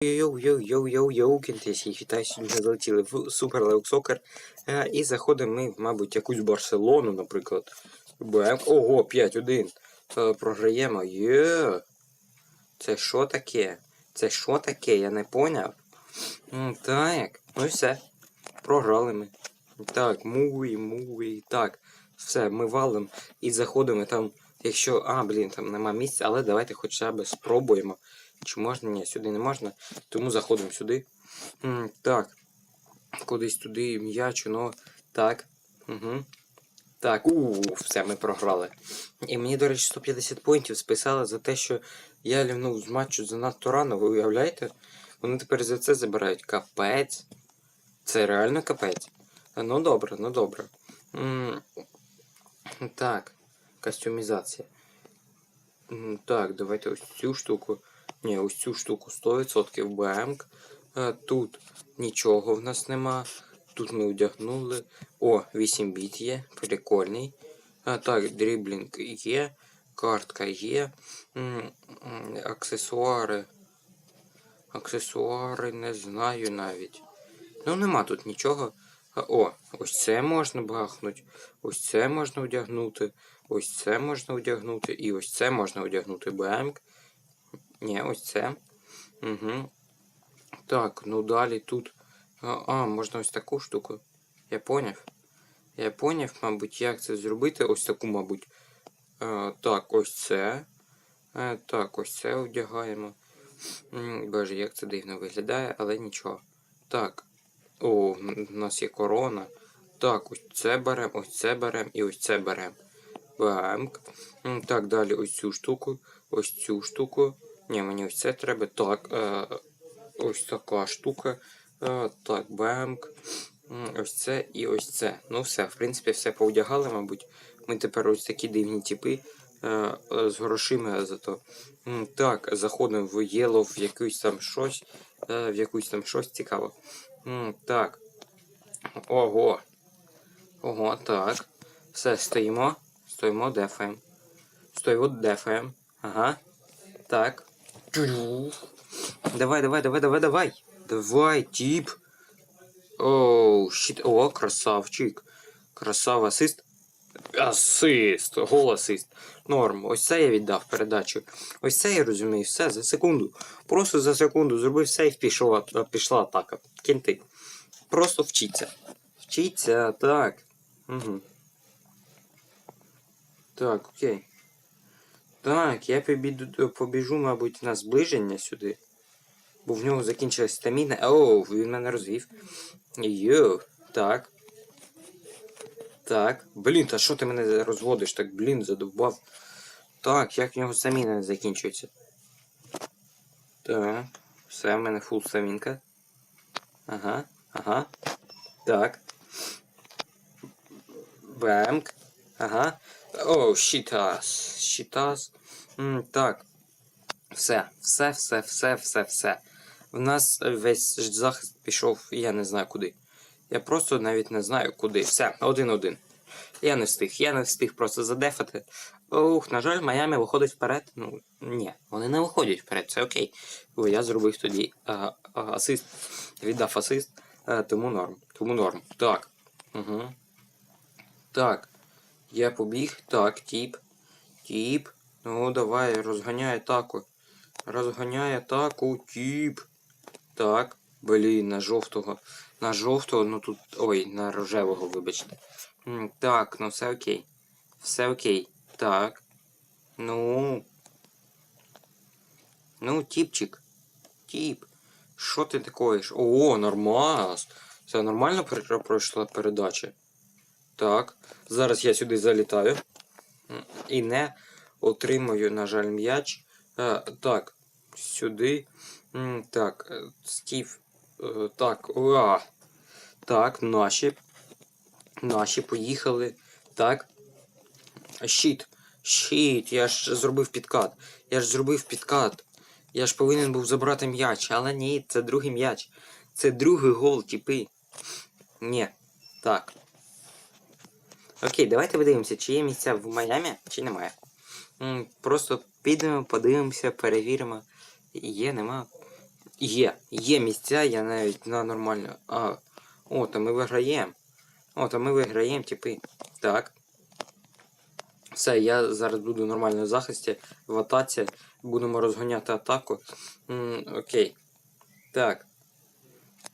Йоу-йоу-йоу-йоу-йоу, кінтесі, вітаю, сьогодні залетіли в Супер Леок Сокер. Е, І заходимо ми, мабуть, якусь Барселону, наприклад. БМ. Ого, 5-1. Е, Програємо. Є. Це що таке? Це що таке? Я не поняв. Так, ну і все. Програли ми. Так, муй, муй. Так, все, ми валимо і заходимо там. Якщо. А, блін, там нема місця, але давайте хоча б спробуємо. Чи можна? Ні, сюди не можна. Тому заходимо сюди. Так. Кудись туди м'ячу, ну. Так. Угу. Так, у, все, ми програли. І мені, до речі, 150 поінтів списали за те, що я лівнув з матчу занадто рано, ви уявляєте? Вони тепер за це забирають. Капець. Це реально капець. Ну добре, ну добре. Так, костюмізація. Так, давайте ось цю штуку. Ні, ось цю штуку 100% БМК. Е, Тут нічого в нас нема. Тут ми одягнули. О, 8 біт є. Прикольний. А, так, дріблінг є. Картка є. Аксесуари. Аксесуари не знаю навіть. Ну, нема тут нічого. О, ось це можна бахнути. Ось це можна одягнути. Ось це можна одягнути. І ось це можна одягнути. БМК. Ні, ось це. Угу. Так, ну далі тут. А, а, можна ось таку штуку. Я поняв. Я поняв, мабуть, як це зробити. Ось таку, мабуть. А, так, ось це. А, так, ось це одягаємо. Боже, як це дивно виглядає, але нічого. Так. О, у нас є корона. Так, ось це беремо, ось це беремо і ось це беремо. Бамк. Так, далі ось цю штуку, ось цю штуку. Ні, мені ось це треба. Так, е, ось така штука. Е, так, бемк. Ось це і ось це. Ну все, в принципі, все поодягали, мабуть. Ми тепер ось такі дивні типи е, е, з грошима зато. Так, заходимо в єло, в якусь там щось. Е, в якусь там щось цікаво. Так. Ого. Ого, так. Все, стоїмо. Стоїмо, дефаємо. Стоїмо, дефаємо. Ага. Так. Давай, давай, давай, давай, давай. Давай, тип. Оу, щит. О, красавчик. Красава асист. Асист. Гол асист. Норм. Ось це я віддав передачу. Ось це я розумію. Все за секунду. Просто за секунду зробив сейф, пішов, пішла атака. Кінти. Просто вчіться. Вчіться, так. Угу. Так, окей. Так, я побіду, побіжу, мабуть, на зближення сюди. Бо в нього закінчилась стаміна. Оу, він мене розвів. Йоу, так. Так. Блін, та що ти мене розводиш? Так, блін, задовбав. Так, як в нього стаміна закінчується. Так. Все, в мене фул стамінка. Ага, ага. Так. Бемк. Ага. О, щитас. Щитас. Так. Все, все, все, все, все, все. В нас весь захист пішов, я не знаю куди. Я просто навіть не знаю куди. Все, один-один. Я не встиг, я не встиг просто задефати. Ух, на жаль, Майами виходить вперед. Ну, ні, вони не виходять вперед, це окей. Бо я зробив тоді а, а, асист, віддав асист, а, тому норм. Тому норм. Так. Угу. Так. Я побіг. Так, тіп. Тіп. Ну, давай, розганяй атаку. Розганяй атаку, тіп. Так. Блін, на жовтого. На жовтого, ну тут. Ой, на рожевого, вибачте. Так, ну все окей. Все окей. Так. Ну. Ну, тіпчик. Тіп. Що ти такоїш? О, нормас. Це нормально пройшла передача. Так. Зараз я сюди залітаю. І не отримую, на жаль, м'яч. Е, так, сюди. Так, е, Стів. Е, Так, уа. Так, наші. Наші поїхали. Так. Щит. Щит. Я ж зробив підкат. Я ж зробив підкат. Я ж повинен був забрати м'яч, але ні, це другий м'яч. Це другий гол, типи. Ні. Так. Окей, давайте подивимося, чи є місця в Майамі, чи немає. Просто підемо, подивимося, перевіримо. Є, нема. Є. Є місця, я навіть на нормально. А. О, то ми виграємо. О, то ми виграємо, типи. Так. Все, я зараз буду нормально в захисті, в атаці. Будемо розганяти атаку. М, окей. Так.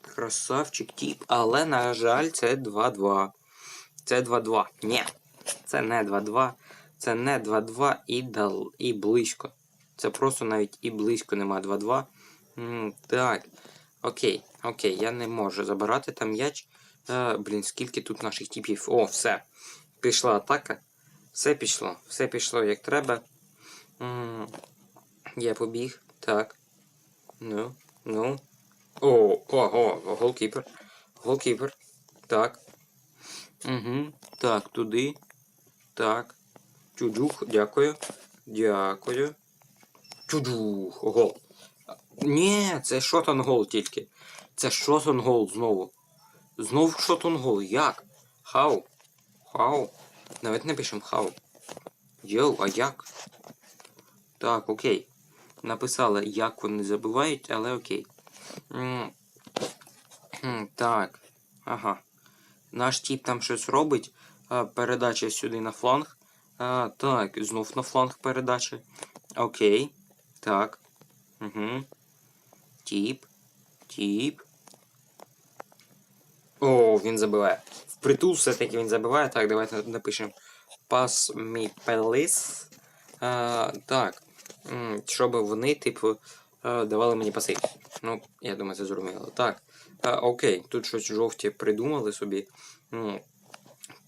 Красавчик тіп. Але, на жаль, це 2-2. Це 2-2. Ні. Це не 2-2. Це не 2-2 і, дал... і близько. Це просто навіть і близько нема 2-2. Так. Окей, окей, я не можу забирати там м'яч. Е, блін, скільки тут наших типів. О, все. Пішла атака. Все пішло. Все пішло як треба. М, Я побіг. Так. Ну, ну. О, ого, голкіпер. Голкіпер. Так. Угу. Так, туди. Так. Чуджух, дякую. Дякую. Чуджух. Гол. Ні, це шотон гол тільки. Це шотон гол знову. Знову шотон гол. Як? Хау? Хау? Навіть не пишемо хау. Йоу, а як? Так, окей. Написали, як вони забувають, але окей. М, м, Так. Ага. Наш тіп там щось робить. Передача сюди на фланг. А, так, знов на фланг передача. Окей. Так. Угу. Тіп. Тіп. О, він забиває. Впритул все-таки він забиває. Так, давайте напишемо. Pass me please. А, так. М, Щоб вони, типу, давали мені паси. Ну, я думаю, це зрозуміло. Так. А, окей, тут щось жовті придумали собі. М,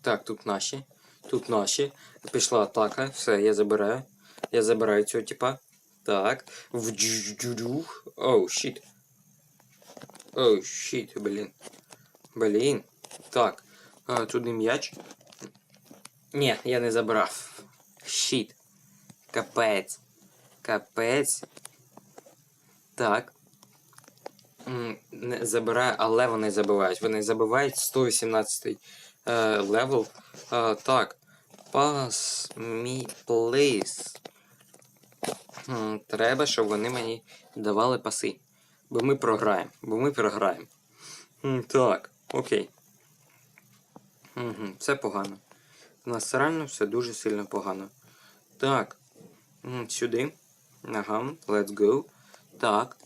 Так, тут наші. Тут наші. Пішла атака. Все, я забираю. Я забираю цього типа. Так. В. Оу, щит. Оу, щит, блін. Блін. Так. А, туди м'яч. Ні, я не забрав. Щит. Капець. Капець. Так. Не забираю, але вони забивають. Вони забивають 118 е, левел. Е, так. Pass me please. Треба, щоб вони мені давали паси. Бо ми програємо. Бо ми програємо. Так, окей. Угу, все погано. У нас все дуже сильно погано. Так. Сюди. Ага, let's go. Так.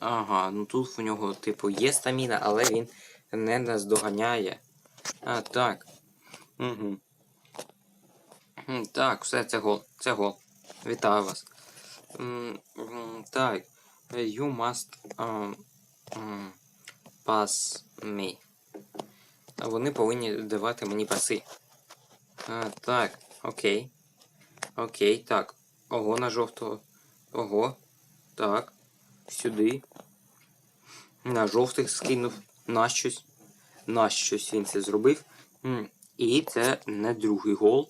Ага, ну тут у нього, типу, є стаміна, але він не наздоганяє. А, так. Угу. Так, все, це гол. Це гол. Вітаю вас. Так. You must um, pass me. Вони повинні давати мені паси. А, так, окей. Окей, так. Ого, на жовтого. Ого. Так. Сюди. На жовтих скинув. На щось. На щось він це зробив. І це не другий гол.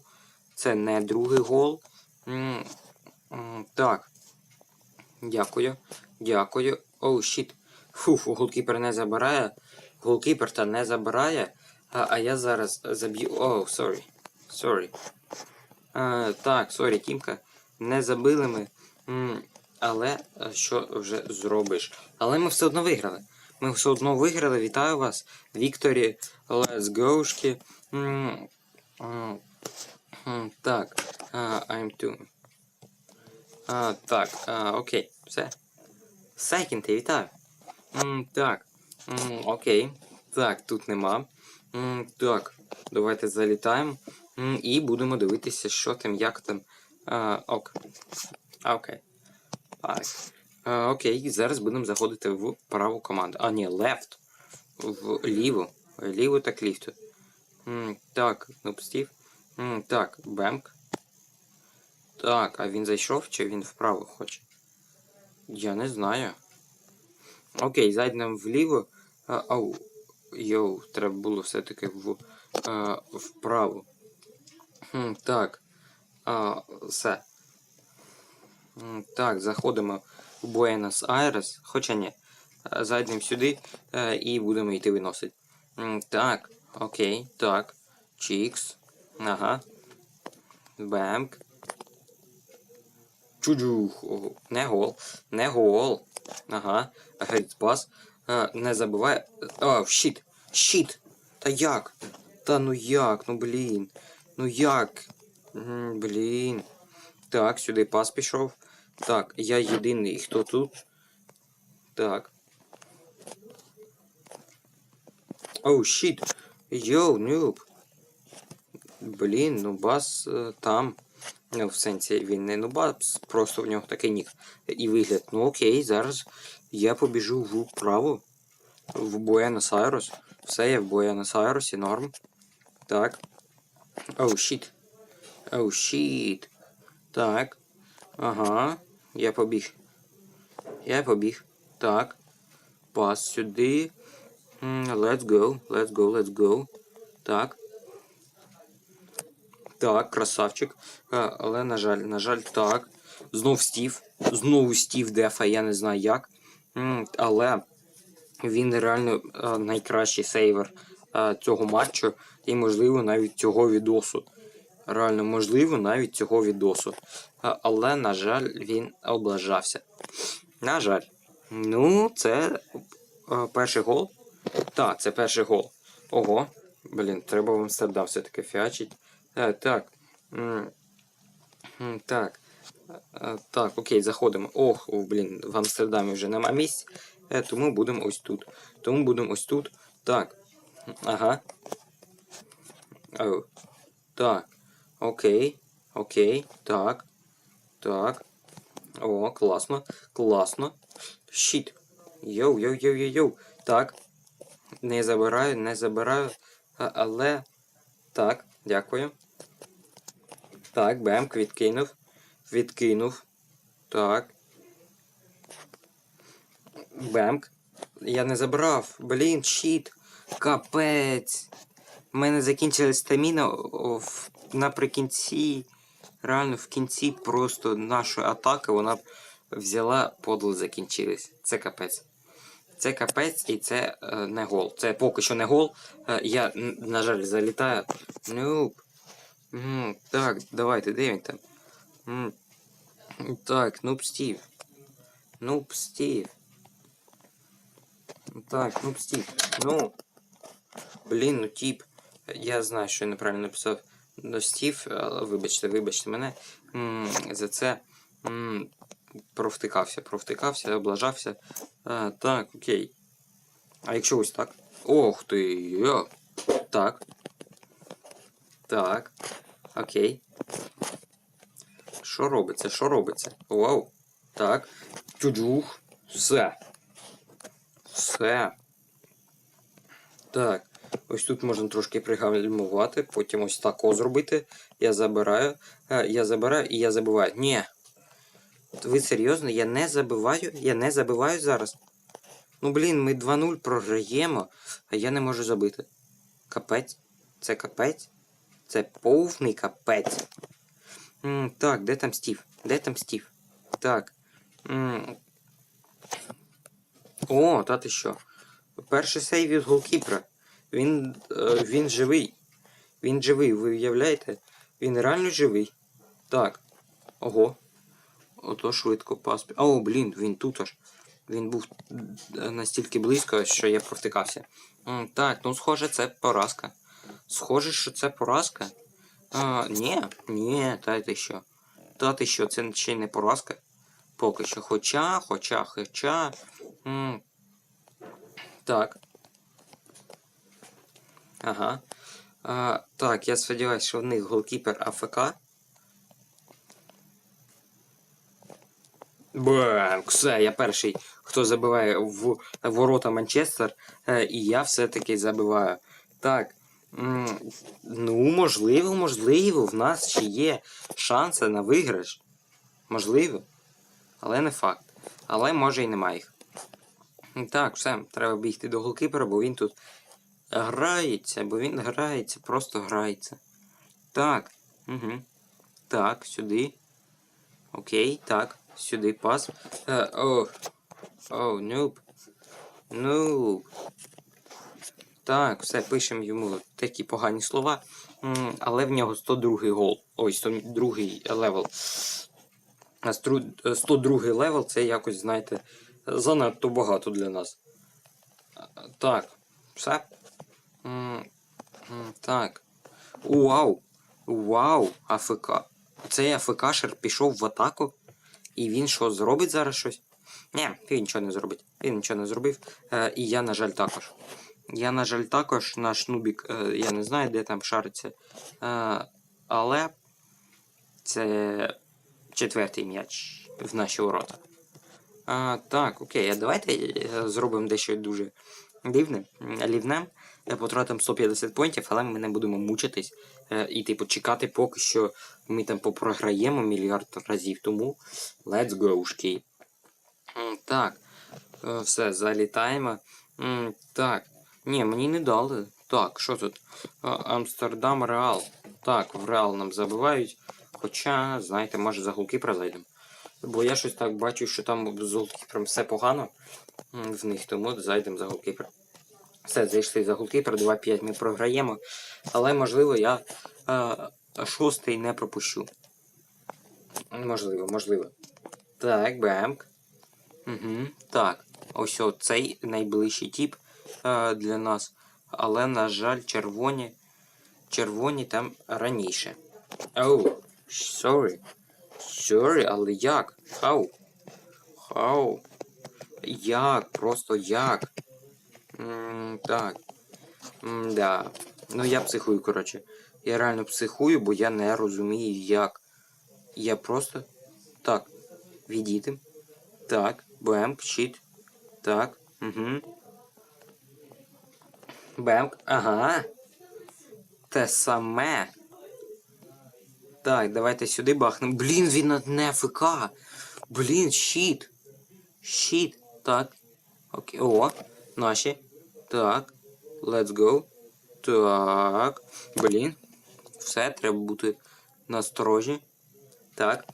Це не другий гол. Так. Дякую. Дякую. Оу, щіт. Фуф, голкіпер не забирає. Голкіпер та не забирає. А, а я зараз заб'ю. Оу, сорі. Сорі. А, так, сорі, Тімка. Не забили ми. Але е, що вже зробиш? Але ми все одно виграли. Ми все одно виграли. Вітаю вас. Вікторі, let's go-шки. Так. I'm too. А, так, а, окей, все. Секінти, вітаю. Так. Окей. Так, тут нема. Так, давайте залітаємо. І будемо дивитися, що там, як там. Ок. Окей. Так. А, окей, зараз будемо заходити в праву команду. А, ні, left. В ліву. Ліву так ліфту. Так, нупстів. Так, бемк. Так, а він зайшов чи він вправо хоче? Я не знаю. Окей, зайдемо вліво. А, ау. Йоу, треба було все-таки в, а, вправо. Так. А, все. Так, заходимо в Буенос-Айрес. Хоча ні. А, Зайдемо сюди е, і будемо йти виносити. Так, окей, так. Чікс. Ага. Бемк. Чуджух. Не гол. Не гол. Ага. Геть пас. Е, не забувай. А, щит. Щит. Та як? Та ну як? Ну блін. Ну як? Блін. Так, сюди пас пішов. Так, я єдиний, хто тут. Так. Оу, щит. Йоу, нюб. Блін, ну бас е, там. Ну, в сенсі він не нубас, просто в нього такий нік і вигляд. Ну окей, зараз я побіжу вправо. В Буенос-Айрес. Все, я в Буенос-Айресі, норм. Так. Оу, щит. Оу, щит. Так. Ага. Я побіг. Я побіг. Так. Пас сюди. Let's go. Let's go, let's go. Так. Так, красавчик. А, але, на жаль, на жаль, так. Знов Стів. Знову Стів Дефа, я не знаю як. Але він реально найкращий сейвер цього матчу і, можливо, навіть цього відосу. Реально, можливо, навіть цього відосу. Але, на жаль, він облажався. На жаль. Ну, це а, перший гол. Так, це перший гол. Ого. Блін, треба в Амстердам все-таки фіачить. Е, так. Так. Е, Так, окей, заходимо. Ох, блін, в Амстердамі вже нема місць. Е, Тому будемо ось тут. Тому будемо ось тут. Так. Ага. Так. Окей. Окей. Так. Так. О, класно. Класно. Щит. Йоу, йоу, йоу, йоу, йоу. Так. Не забираю, не забираю. А, але. Так, дякую. Так, бемк, відкинув. Відкинув. Так. Бемк. Я не забрав. Блін, щит. Капець. У мене закінчилась стаміна в- наприкінці. Реально в кінці просто нашої атаки вона б взяла, подло закінчилась. Це капець. Це капець і це е, не гол. Це поки що не гол. Е, я, на жаль, залітаю. Ну. Так, давайте, де він там? Так, нуб Стів. Нуб Стів. Так, нуб Стів. Ну. Блін, ну тіп. Я знаю, що я неправильно написав до Стів, але вибачте, вибачте мене. За це провтикався, провтикався, облажався. А, так, окей. А якщо ось так? Ох ти. йо. Так. Так. Окей. Що робиться? Що робиться? Вау. Так. Чуджух. Все. Все. Так. Ось тут можна трошки пригальмувати, потім ось тако зробити. Я забираю. Я забираю і я забиваю. Ні. Ви серйозно? Я не забиваю? Я не забиваю зараз. Ну блін, ми 2-0 програємо, а я не можу забити. Капець. Це капець? Це повний капець. М, так, де там Стів? Де там Стів? Так. М. О, та ти що? Перший сейв від голкіпера. Він, е, він живий. Він живий, ви уявляєте? Він реально живий. Так. Ого. Ото швидко пас. О, блін, він тут аж. Він був е, настільки близько, що я провтикався. Так, ну схоже, це поразка. Схоже, що це поразка. А, ні, ні, та ти що. Та ти що, це ще не поразка. Поки що. Хоча, хоча, хоча. М, Так. Ага. А, так, я сподіваюся, що в них голкіпер АФК. Бам, все, я перший, хто забиває в ворота Манчестер, е, і я все-таки забиваю. Так. Ну, можливо, можливо, в нас ще є шанси на виграш. Можливо. Але не факт. Але може і немає їх. Так, все, треба бігти до голкіпера, бо він тут грається, бо він грається, просто грається. Так. Угу. Так, сюди. Окей, так. Сюди пас. Е, о. О, нуб. Нуб. Так, все, пишемо йому такі погані слова. Але в нього 102 гол. Ой, 102 левел. А стру- 102 левел це якось, знаєте, занадто багато для нас. Так, все. Так. Вау! Вау! АФК. Цей АФКшер пішов в атаку. І він що, зробить зараз щось? Ні, він нічого не зробить. Він нічого не зробив. Е, і я, на жаль, також. Я, на жаль, також наш нубік, е, я не знаю, де там шариться. Е, але це четвертий м'яч в наші ворота. А, так, окей, а давайте е, зробимо дещо дуже дивне, лівне. Е, Потратимо 150 поінтів, але ми не будемо мучитись е, і типу чекати, поки що ми там попрограємо мільярд разів. Тому let's go, шкій. Так, е, все, залітаємо. Так. Ні, мені не дали. Так, що тут? Амстердам Реал. Так, в Реал нам забивають. Хоча, знаєте, може за голкіпера зайдемо. Бо я щось так бачу, що там з голкіпером все погано в них, тому зайдемо за голкіпер. Все, зайшли за голкіпер, 2-5 ми програємо. Але можливо я е, шостий не пропущу. Можливо, можливо. Так, бемк. Угу, так. Ось цей найближчий тип е, для нас. Але, на жаль, червоні. Червоні там раніше. Оу, sorry. Sorry, але як? How? How? Як? Просто як? М, так. М, да. Ну я психую, коротше. Я реально психую, бо я не розумію як. Я просто. Так. Відійдем. Так. Бемк, щит. Так. Угу. Бемк. Ага. Те саме. Так, давайте сюди бахнемо. Блін, він не АФК. Блін, щит. Щит. Так. Окей. О, наші. Так. Let's go. Так. Блін. Все, треба бути насторожі. Так.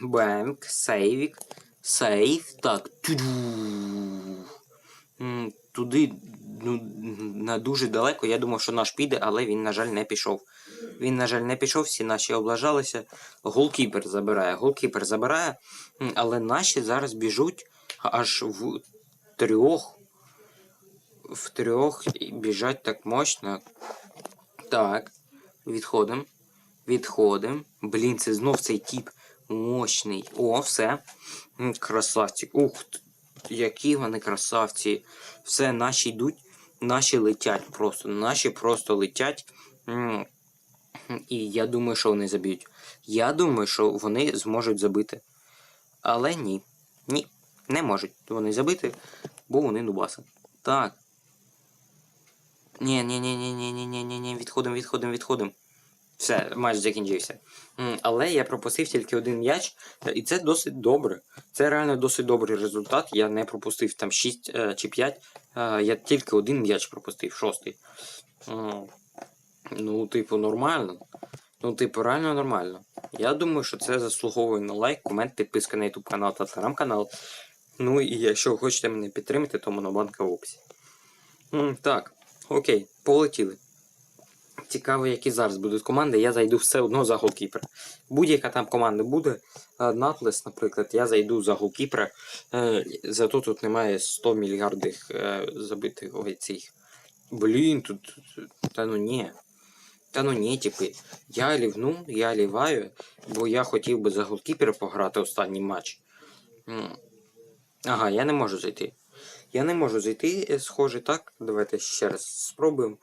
Бенк, сейвік. Сейв. Так. Туди ну, на дуже далеко. Я думав, що наш піде, але він, на жаль, не пішов. Він, на жаль, не пішов, всі наші облажалися. Голкіпер забирає. Голкіпер забирає, але наші зараз біжуть аж в трьох. В трьох біжать так мощно. Так. Відходимо. Відходимо. Блін, це знов цей тип мощний. О, все. Красавці. Ух, які вони красавці. Все, наші йдуть, наші летять просто. Наші просто летять. І я думаю, що вони заб'ють. Я думаю, що вони зможуть забити. Але ні. Ні, не можуть вони забити, бо вони нубаси. Так. Ні, ні, ні, ні, ні, ні, ні, ні, ні, відходимо, відходимо, відходимо. Все, матч закінчився. Але я пропустив тільки один м'яч, е, і це досить добре. Це реально досить добрий результат. Я не пропустив там 6 е, чи 5. е, Я тільки один м'яч пропустив, шостий. Ну, типу, нормально. Ну, типу, реально нормально. Я думаю, що це заслуговує на лайк, комент, підписка на YouTube канал та телеграм-канал. Ну і якщо хочете мене підтримати, то монобанка в описі. Так, окей, полетіли. Цікаво, які зараз будуть команди, я зайду все одно за голкіпера. Будь-яка там команда буде. Натлес, наприклад, я зайду за голкіпера. Е, Зато тут немає 100 мільярдів е, забитих цих. Блін, тут. Та ну ні. Та ну ні, типи. Я лівну, я ліваю, бо я хотів би за голкіпера пограти останній матч. Ага, я не можу зайти. Я не можу зайти, е, схоже, так. Давайте ще раз спробуємо.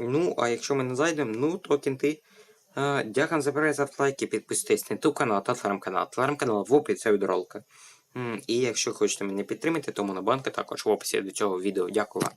Ну, а якщо ми не зайдемо, ну то кінти. Дякую за перегляд, лайки, підписуйтесь на YouTube канал та телеграм-канал. Телеграм-канал в описі відеоролика. М, І якщо хочете мене підтримати, то монобанка також в описі до цього відео. Дякую вам.